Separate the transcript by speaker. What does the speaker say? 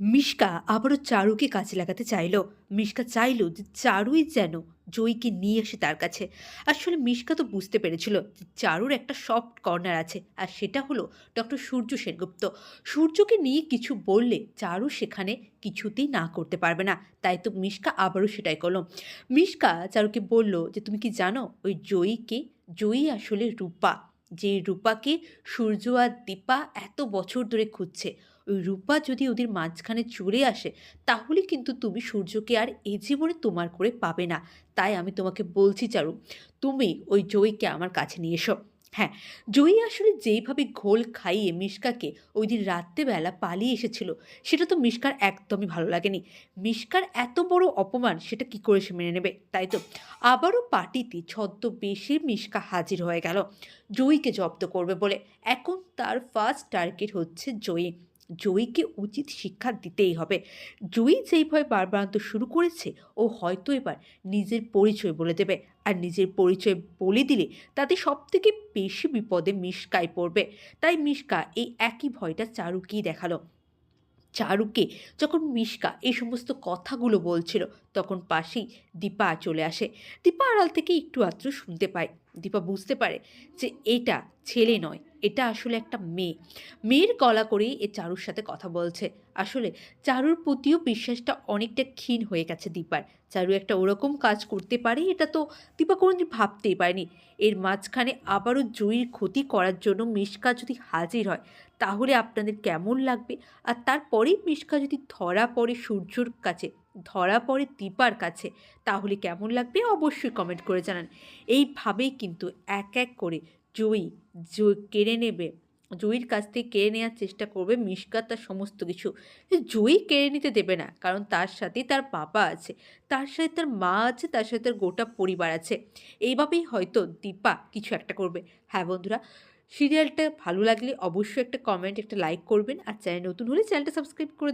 Speaker 1: মিশকা আবারও চারুকে কাজে লাগাতে চাইলো। মিশকা চাইলো যে চারুই যেন জয়ীকে নিয়ে আসে তার কাছে। আসলে মিশকা তো বুঝতে পেরেছিল যে চারুর একটা সফট কর্নার আছে আর সেটা হলো ডক্টর সূর্য সেনগুপ্ত। সূর্যকে নিয়ে কিছু বললে চারু সেখানে কিছুতেই না করতে পারবে না। তাই তো মিশকা আবারও সেটাই করল। মিশকা চারুকে বলল যে, তুমি কি জানো ওই জয়ীকে? জয়ী আসলে রূপা। যে রূপাকে সূর্য আর দীপা এত বছর ধরে খুঁজছে। ওই রূপা যদি ওদের মাঝখানে চলে আসে, তাহলে কিন্তু তুমি সূর্যকে আর এ জীবনে তোমার করে পাবে না। তাই আমি তোমাকে বলছি চারু, তুমি ওই জয়ীকে আমার কাছে নিয়ে এসো। হ্যাঁ জয়ী আসলে যেইভাবে ঘোল খাইয়ে মিশকাকে ওই দিন রাত্রেবেলা পালিয়ে এসেছিল, সেটা তো মিশকার একদমই ভালো লাগেনি। মিশকার এত বড় অপমান, সেটা কি করে সে মেনে নেবে? তাই তো, আবারও পার্টিতে ছদ্মবেশে মিশকা হাজির হয়ে গেল। জয়ীকে জব্দ করবে বলে। এখন তার ফার্স্ট টার্গেট হচ্ছে জয়ী। জয়ীকে উচিত শিক্ষা দিতেই হবে। জয়ী যেইভাবে বারবারান্ত শুরু করেছে, ও হয়তো এবার নিজের পরিচয় বলে দেবে। আর নিজের পরিচয় বলে দিলে তাতে সব থেকে বেশি বিপদে মিশকায় পড়বে। তাই মিশকা এই একই ভয়টা চারুকেই দেখাল। চারুকে যখন মিশকা এই সমস্ত কথাগুলো বলছিল, তখন পাশেই দীপা চলে আসে। দীপা আড়াল থেকে একটু আত্র শুনতে পায়। দীপা বুঝতে পারে যে এটা ছেলে নয়। এটা আসলে একটা মেয়ে। মেয়ের গলা করেই এ চারুর সাথে কথা বলছে। আসলে চারুর প্রতিও বিশ্বাসটা অনেকটা ক্ষীণ হয়ে গেছে দীপার। চারু একটা ওরকম কাজ করতে পারে, এটা তো দীপা কোনোদিন ভাবতেই পারেনি। এর মাঝখানে আবারও জয়ীর ক্ষতি করার জন্য মিশকা যদি হাজির হয়, তাহলে আপনাদের কেমন লাগবে? আর তারপরেই মিশকা যদি ধরা পড়ে সূর্যর কাছে ধরা পড়ে দীপার কাছে, তাহলে কেমন লাগবে অবশ্যই কমেন্ট করে জানান। এইভাবেই কিন্তু এক এক করে জয়ী জ- কেড়ে নেবে, জয়ীর কাছ থেকে কেড়ে নেওয়ার চেষ্টা করবে মিশকা তার সমস্ত কিছু। জয়ী কেড়ে নিতে দেবে না, কারণ তার সাথে তার বাবা আছে, তার সাথে তার মা আছে, তার সাথে তার গোটা পরিবার আছে। এইভাবেই হয়তো দীপা কিছু একটা করবে। হ্যাঁ বন্ধুরা সিরিয়ালটা ভালো লাগলে অবশ্যই একটা কমেন্ট একটা লাইক করবেন, আর চ্যানেল নতুন হলে চ্যানেলটা সাবস্ক্রাইব করে